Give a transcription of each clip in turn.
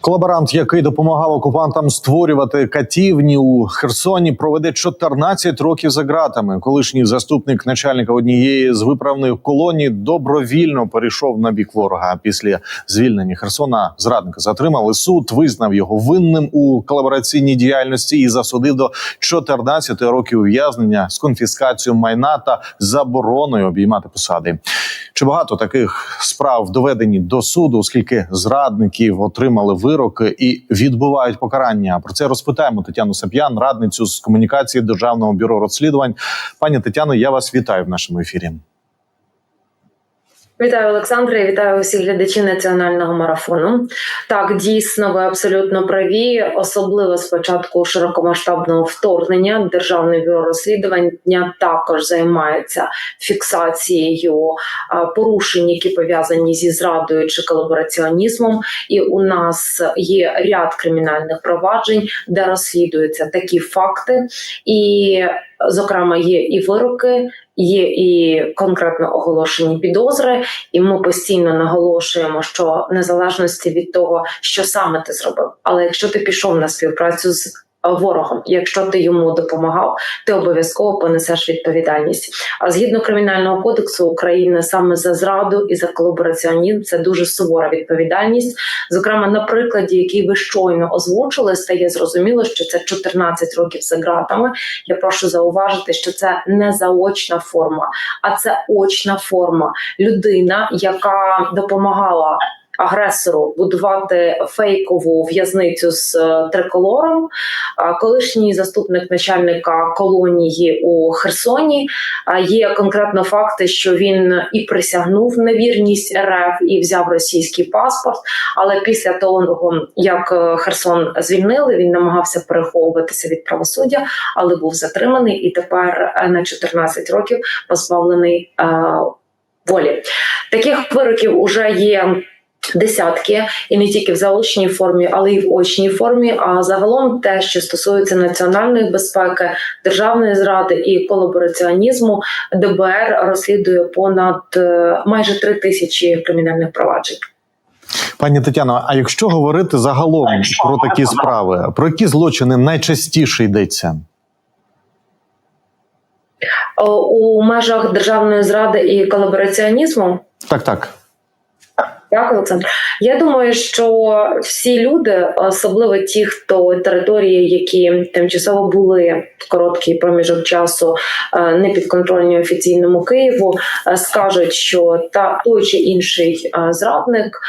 Колаборант, який допомагав окупантам створювати катівні у Херсоні, проведе 14 років за ґратами. Колишній заступник начальника однієї з виправних колоній добровільно перейшов на бік ворога. Після звільнення Херсона зрадника затримали. Суд визнав його винним у колабораційній діяльності і засудив до 14 років ув'язнення з конфіскацією майна та забороною обіймати посади. Чи багато таких справ доведені до суду, оскільки зрадників отримали вироки і відбувають покарання? Про це розпитаємо Тетяну Сап'ян, радницю з комунікації Державного бюро розслідувань. Пані Тетяно, я вас вітаю в нашому ефірі. Вітаю, Олександре, вітаю усіх глядачів національного марафону. Так, дійсно, ви абсолютно праві, особливо з початку широкомасштабного вторгнення. Державне бюро розслідування також займається фіксацією порушень, які пов'язані зі зрадою чи колабораціонізмом. І у нас є ряд кримінальних проваджень, де розслідуються такі факти, і, зокрема, є і вироки. Є і конкретно оголошені підозри, і ми постійно наголошуємо, що незалежності від того, що саме ти зробив, але якщо ти пішов на співпрацю з ворогом, якщо ти йому допомагав, ти обов'язково понесеш відповідальність. А згідно кримінального кодексу України, саме за зраду і за колабораціонізм це дуже сувора відповідальність. Зокрема, на прикладі, який ви щойно озвучили, стає зрозуміло, що це 14 років за ґратами. Я прошу зауважити, що це не заочна форма, а це очна форма. Людина, яка допомагала. Агресору будувати фейкову в'язницю з е, триколором. Колишній заступник начальника колонії у Херсоні. Є конкретно факти, що він і присягнув на вірність РФ і взяв російський паспорт. Але після того, як е, Херсон звільнили, він намагався переховуватися від правосуддя, але був затриманий і тепер е, на 14 років позбавлений волі. Таких вироків уже є. Десятки і не тільки в заочній формі, але й в очній формі. А загалом те, що стосується національної безпеки, державної зради і колабораціонізму, ДБР розслідує понад е, майже три тисячі кримінальних проваджень. Пані Тетяно, а якщо говорити загалом про такі справи, про які злочини найчастіше йдеться? У межах державної зради і колабораціонізму Так, так. Так, Олександр. Я думаю, що всі люди, особливо ті, хто території, які тимчасово були в короткий проміжок часу е, не підконтрольні офіційному Києву, е, скажуть, що та той чи інший е, зрадник.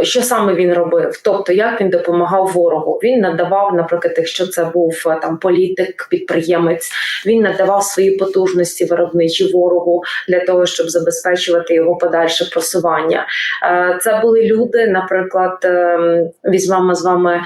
Е, що саме він робив, тобто як він допомагав ворогу. Він надавав, наприклад, якщо це був е, там політик, підприємець, він надавав свої потужності виробничі ворогу для того, щоб забезпечувати його подальше просування. Е, Це були люди, наприклад, ем, візьмемо з вами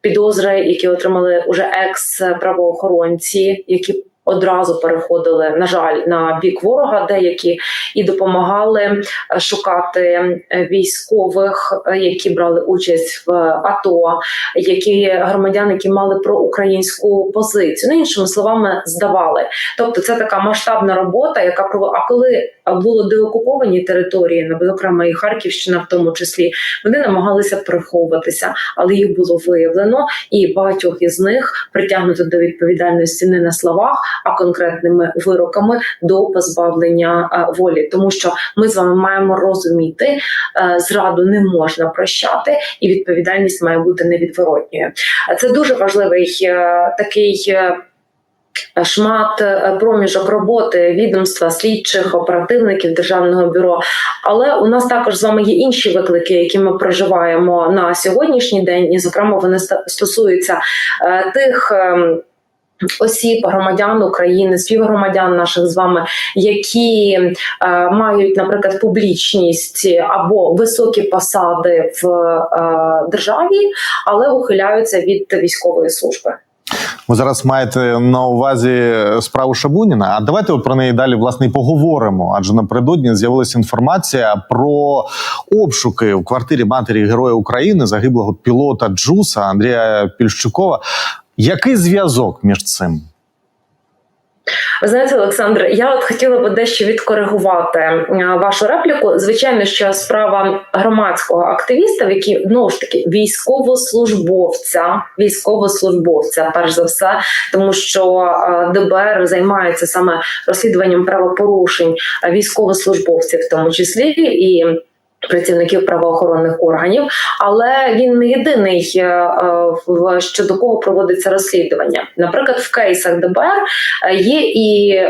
підозри, які отримали уже екс-правоохоронці, які одразу переходили, на жаль, на бік ворога, деякі і допомагали е, шукати е, військових, е, які брали участь в АТО, які громадяни, які мали проукраїнську позицію. Ну, іншими словами, здавали. Тобто, це така масштабна робота, яка пров- А коли було деокуповані території, ну, зокрема і Харківщина, в тому числі, вони намагалися приховуватися, але їх було виявлено, і багатьох із них притягнуто до відповідальності не на словах, а конкретними вироками до позбавлення е, волі, тому що ми з вами маємо розуміти, е, зраду не можна прощати, і відповідальність має бути невідворотньою. Е, Це дуже важливий такий. Шмат проміжок роботи відомства, слідчих, оперативників державного бюро. Але у нас також з вами є інші виклики, які ми проживаємо на сьогоднішній день, і зокрема вони стосуються тих. Осіб, громадян України, співгромадян наших з вами, які е, мають, наприклад, публічність або високі посади в е, державі, але ухиляються від військової служби. Ви зараз маєте на увазі справу Шабуніна. А давайте про неї далі власне і поговоримо. Адже напередодні з'явилася інформація про обшуки в квартирі матері Героя України, загиблого пілота Джуса Андрія Пільщукова. Який зв'язок між цим? Ви знаєте, Олександр, я от хотіла би дещо відкоригувати е, вашу репліку. Звичайно, що справа громадського активіста, який знову ж таки військовослужбовця, військовослужбовця, перш за все, тому що е, ДБР займається саме розслідуванням правопорушень військовослужбовців, в тому числі і. Працівників правоохоронних органів, але він не єдиний е, е, щодо кого проводиться розслідування. Наприклад, в кейсах ДБР е, є і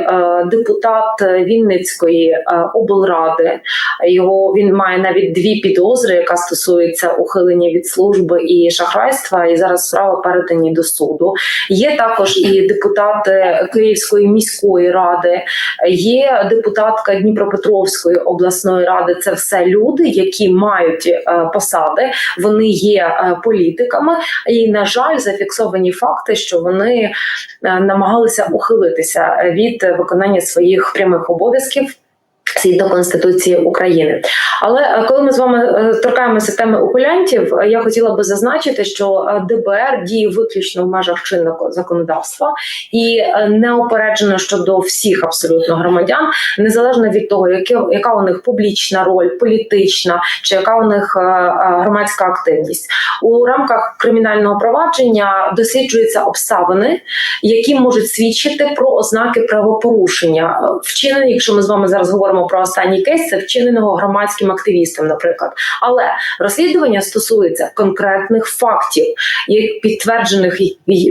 депутат Вінницької облради. Його він має навіть дві підозри, яка стосується ухилення від служби і шахрайства. І зараз справа передані до суду. Є також і депутати Київської міської ради, є депутатка Дніпропетровської обласної ради. Це все люди, які мають е, посади, вони є е, політиками, і на жаль, зафіксовані факти, що вони е, намагалися ухилитися від виконання своїх прямих обов'язків. Згідно Конституції України, але е, коли ми з вами е, торкаємося теми ухилянтів, е, я хотіла би зазначити, що ДБР діє виключно в межах чинного законодавства і неопереджено щодо всіх абсолютно громадян, незалежно від того, яка у них публічна роль, політична чи яка у них громадська активність. У рамках кримінального провадження досліджуються обставини, які можуть свідчити про ознаки правопорушення, вчинені, якщо ми з вами зараз говоримо про останній кейс, це вчиненого громадським активістом, наприклад. Але розслідування стосується конкретних фактів, як підтверджених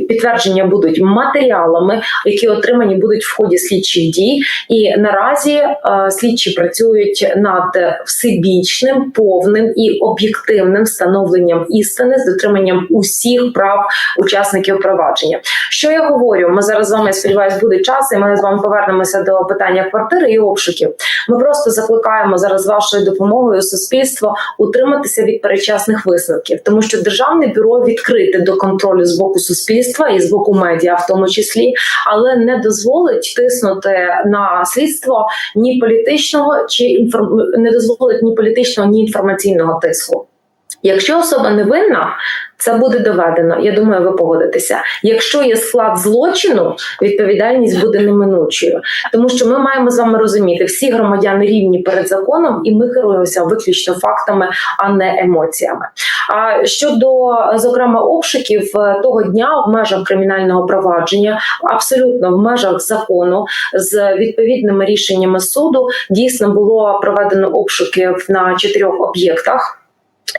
підтвердження будуть матеріалами, які отримані будуть в ході слідчих дій. І наразі е, слідчі працюють над всебічним, повним і об'єктивним встановленням істини з дотриманням усіх прав учасників провадження. Що я говорю? Ми зараз з вами сподіваюся, буде час, і ми з вами повернемося до питання квартири і обшуків. Ми просто закликаємо зараз з вашою допомогою суспільство утриматися від перечасних висновків, тому що державне бюро відкрите до контролю з боку суспільства і з боку медіа, в тому числі, але не дозволить тиснути на слідство ні політичного чи інформ... не дозволить ні політичного, ні інформаційного тиску. Якщо особа невинна, це буде доведено. Я думаю, ви погодитеся. Якщо є склад злочину, відповідальність буде неминучою, тому що ми маємо з вами розуміти, всі громадяни рівні перед законом, і ми керуємося виключно фактами, а не емоціями. А щодо зокрема обшуків е, того дня в межах кримінального провадження, абсолютно в межах закону з відповідними рішеннями суду дійсно було проведено обшуки на чотирьох об'єктах.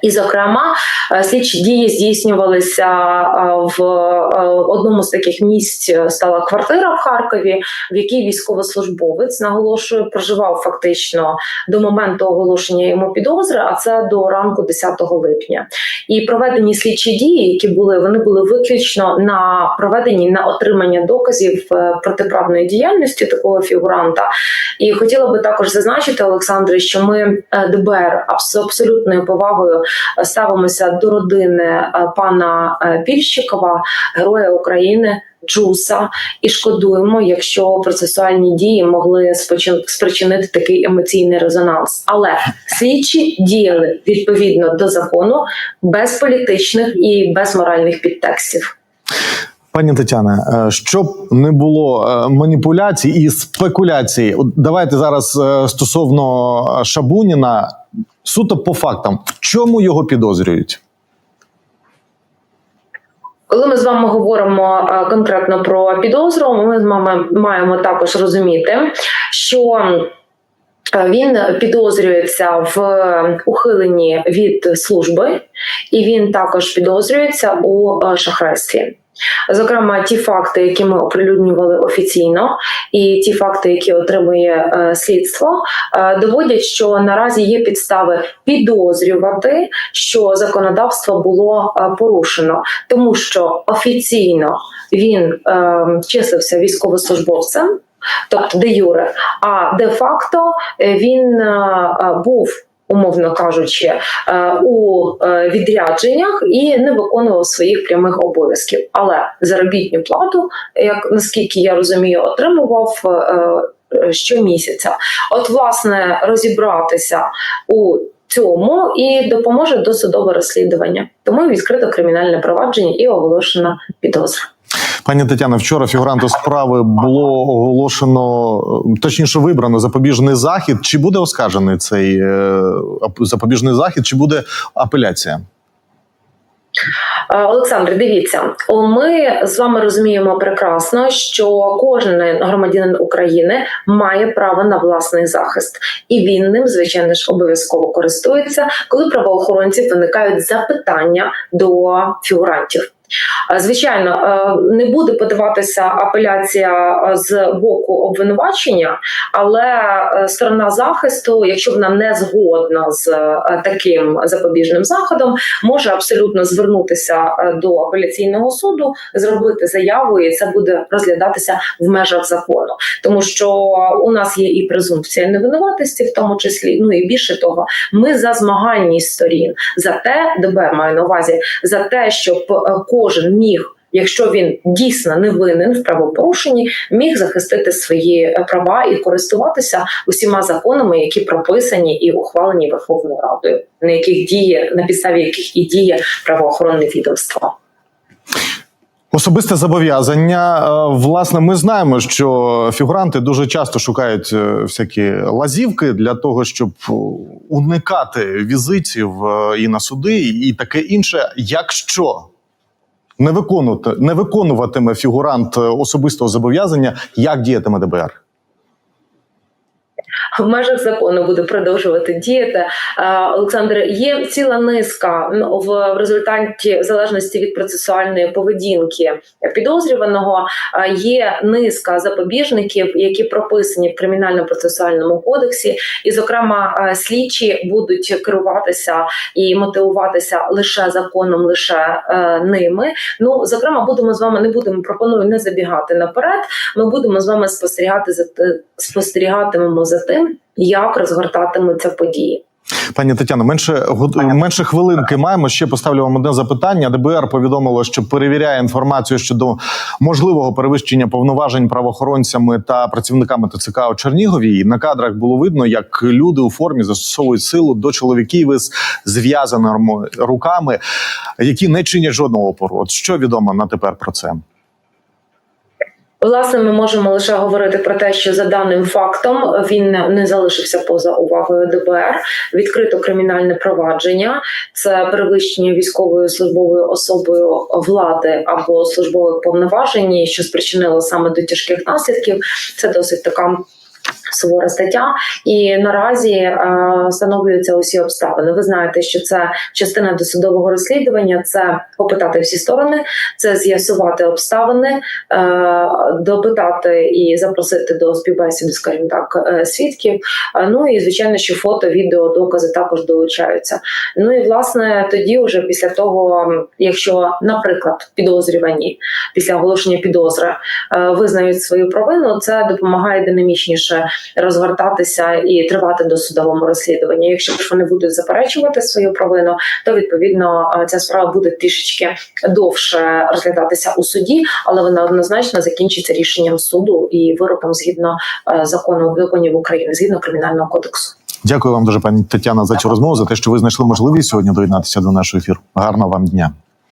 І, зокрема, е, слідчі дії здійснювалися е, в е, одному з таких місць. Стала квартира в Харкові, в якій військовослужбовець наголошую, проживав фактично до моменту оголошення йому підозри, а це до ранку 10 липня. І проведені слідчі дії, які були, вони були виключно на проведені на отримання доказів протиправної діяльності такого фігуранта. І хотіла би також зазначити, Олександре, що ми е, ДБР абс- абсолютною повагою е, ставимося до родини е, пана Пільщикова, героя України. Джуса і шкодуємо, якщо процесуальні дії могли спричинити такий емоційний резонанс. Але слідчі діяли відповідно до закону без політичних і без моральних підтекстів. Пані Тетяна, е, щоб не було е, маніпуляцій і спекуляцій, давайте зараз е, стосовно Шабуніна суто по фактам, в чому його підозрюють? Коли ми з вами говоримо е, конкретно про підозру, ми з вами маємо також розуміти, що е, він підозрюється в ухиленні від служби, і він також підозрюється у е, шахрайстві. Зокрема, ті факти, які ми оприлюднювали офіційно, і ті факти, які отримує е, слідство, е, доводять, що наразі є підстави підозрювати, що законодавство було е, порушено, тому що офіційно він числився військовослужбовцем, тобто де юре, а де факто він був. Умовно кажучи, е, у е, відрядженнях і не виконував своїх прямих обов'язків. Але заробітну плату, як наскільки я розумію, отримував е, щомісяця. От, власне, розібратися у цьому і допоможе досудове розслідування. Тому відкрито кримінальне провадження і оголошена підозра. Пані Тетяна, вчора фігуранту справи було оголошено, е, точніше вибрано запобіжний захід. Чи буде оскаржений цей е, запобіжний захід, чи буде апеляція? Е, Олександр, дивіться, ми з вами розуміємо прекрасно, що кожен громадянин України має право на власний захист, і він ним, звичайно ж, обов'язково користується, коли правоохоронців виникають запитання до фігурантів. Е, Звичайно, е, не буде подаватися апеляція е, з боку обвинувачення, але сторона захисту, якщо вона не згодна з таким запобіжним заходом, може абсолютно звернутися до апеляційного суду, зробити заяву, і це буде розглядатися в межах закону, тому що у нас є і презумпція невинуватості, в тому числі. Ну і більше того, ми за змагальність сторін за те, ДБР маю на увазі, за те, щоб е, кожен міг. Якщо він дійсно не винен в правопорушенні, міг захистити свої е, права і користуватися усіма законами, які прописані і ухвалені Верховною Радою, на яких діє на підставі яких і діє правоохоронне відомство. Особисте зобов'язання. Е, Власне, ми знаємо, що фігуранти дуже часто шукають е, всякі лазівки для того, щоб уникати візитів і на суди, і таке інше. Якщо не виконувати, не виконуватиме фігурант е, особистого зобов'язання, як діятиме ДБР? В межах закону буде продовжувати діяти. Е, Олександр, є ціла низка в результаті в залежності від процесуальної поведінки підозрюваного. е, Є низка запобіжників, які прописані в кримінально-процесуальному кодексі, і, зокрема, е, слідчі будуть керуватися і мотивуватися лише законом, лише ними. Ну, зокрема, будемо з вами не будемо пропоную не забігати наперед. Ми будемо з вами спостерігати за спостерігатимемо за тим, як розгортатимуться події. Пані Тетяно, менше менше хвилинки маємо. Ще поставлю вам одне запитання. ДБР повідомило, що перевіряє інформацію щодо можливого перевищення повноважень правоохоронцями та працівниками ТЦК у Чернігові. І на кадрах було видно, як люди у формі застосовують силу до чоловіків із зв'язаними руками, які не чинять жодного опору. От що відомо на тепер про це? Власне, ми можемо лише говорити про те, що за даним фактом він не залишився поза увагою ДБР. Відкрито кримінальне провадження, це перевищення військовою службовою особою влади або службових повноважень, що спричинило саме до тяжких наслідків. Це досить така. Сувора стаття, і наразі е, встановлюються усі обставини. Ви знаєте, що це частина досудового розслідування. Це опитати всі сторони, це з'ясувати обставини, е, допитати і запросити до співбесіди, скажімо так, е, свідків. Ну і звичайно, що фото, відео, докази також долучаються. Ну і власне тоді, вже після того, якщо, наприклад, підозрювані після оголошення підозри визнають свою провину, це допомагає динамічніше розгортатися і тривати до судовому розслідуванні. Якщо ж вони будуть заперечувати свою провину, то відповідно е, ця справа буде трішечки довше розглядатися у суді, але вона однозначно закінчиться рішенням суду і вироком згідно е, закону законів України, згідно кримінального кодексу. Дякую вам дуже, пані Тетяна, за цю розмову, за те, що ви знайшли можливість сьогодні доєднатися до нашого ефіру. Гарного вам дня.